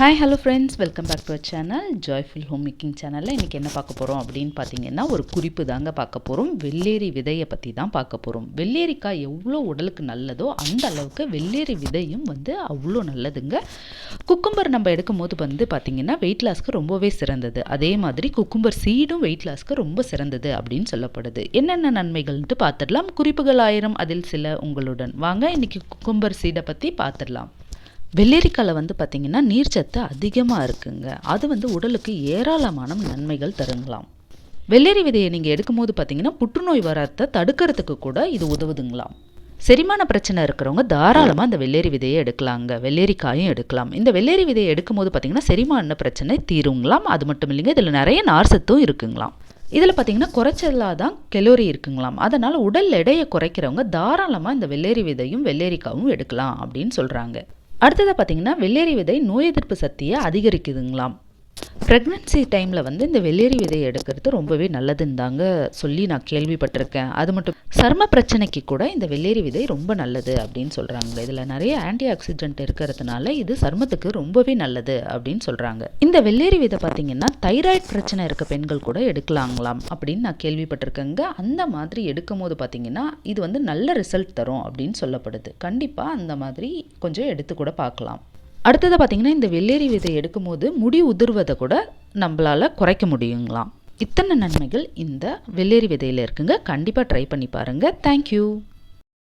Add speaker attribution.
Speaker 1: Hi hello friends welcome back to channel joyful home making சேனலில் இன்றைக்கி என்ன பார்க்க போகிறோம் அப்படின்னு பார்த்தீங்கன்னா ஒரு குறிப்பு தாங்க பார்க்க போகிறோம் வெள்ளேரி விதையை பற்றி தான் பார்க்க போகிறோம் வெள்ளேரிக்காய் எவ்வளோ உடலுக்கு நல்லதோ அந்த அளவுக்கு வெள்ளேரி விதையும் வந்து அவ்வளோ நல்லதுங்க. குக்கும்பர் நம்ம எடுக்கும் போது வந்து பார்த்திங்கன்னா வெயிட் லாஸ்க்கு ரொம்பவே சிறந்தது. அதே மாதிரி குக்கும்பர் சீடும் வெயிட் லாஸ்க்கு ரொம்ப சிறந்தது அப்படின்னு சொல்லப்படுது. என்னென்ன நன்மைகள்ன்ட்டு பார்த்துடலாம். குறிப்புகள் ஆயிரம் அதில் சில உங்களுடன். வாங்க இன்றைக்கி குக்கும்பர் சீடை பற்றி பார்த்துடலாம். வெள்ளரிக்காயில் வந்து பார்த்திங்கன்னா நீர்ச்சத்து அதிகமாக இருக்குங்க. அது வந்து உடலுக்கு ஏராளமான நன்மைகள் தருங்களாம் வெள்ளரி விதையை நீங்கள் எடுக்கும்போது பார்த்தீங்கன்னா புற்றுநோய் வராத தடுக்கிறதுக்கு கூட இது உதவுதுங்களாம். செரிமான பிரச்சனை இருக்கிறவங்க தாராளமாக அந்த வெள்ளரி விதையை எடுக்கலாங்க. வெள்ளரிக்காயும் எடுக்கலாம். இந்த வெள்ளரி விதையை எடுக்கும்போது பார்த்தீங்கன்னா செரிமான பிரச்சனை தீருங்களாம். அது மட்டும் இல்லைங்க இதில் நிறைய நார்சத்தும் இருக்குங்களாம். இதில் பார்த்தீங்கன்னா குறைச்சலாக தான் கெலோரி இருக்குங்களாம். அதனால் உடல் எடையை குறைக்கிறவங்க தாராளமாக இந்த வெள்ளரி விதையும் வெள்ளரிக்காவும் எடுக்கலாம் அப்படின்னு சொல்கிறாங்க அடுத்ததாக பார்த்தீங்கன்னா வெள்ளரி விதை நோய் எதிர்ப்பு சக்தியை அதிகரிக்குதுங்களாம். ப்ரெக்னென்சி டைமில் வந்து இந்த வெள்ளேரி விதையை எடுக்கிறது ரொம்பவே நல்லதுன்னு தாங்க சொல்லி நான் கேள்விப்பட்டிருக்கேன். அது மட்டும் சர்ம பிரச்சனைக்கு கூட இந்த வெள்ளேரி விதை ரொம்ப நல்லது அப்படின்னு சொல்கிறாங்க இதில் நிறைய ஆன்டி ஆக்சிடென்ட் இருக்கிறதுனால இது சர்மத்துக்கு ரொம்பவே நல்லது அப்படின்னு சொல்கிறாங்க இந்த வெள்ளேரி விதை பார்த்தீங்கன்னா தைராய்டு பிரச்சனை இருக்க பெண்கள் கூட எடுக்கலாங்களாம் அப்படின்னு நான் கேள்விப்பட்டிருக்கேங்க. அந்த மாதிரி எடுக்கும் போது பார்த்தீங்கன்னா இது வந்து நல்ல ரிசல்ட் தரும் அப்படின்னு சொல்லப்படுது. கண்டிப்பாக அந்த மாதிரி கொஞ்சம் எடுத்து கூட பார்க்கலாம். அடுத்தது பார்த்திங்கன்னா இந்த வெள்ளேரி விதை எடுக்கும்போது முடி உதிர்வதை கூட நம்மளால் குறைக்க முடியுங்களாம். இத்தனை நன்மைகள் இந்த வெள்ளேரி விதையில் இருக்குங்க. கண்டிப்பாக ட்ரை பண்ணி பாருங்கள் தேங்க்யூ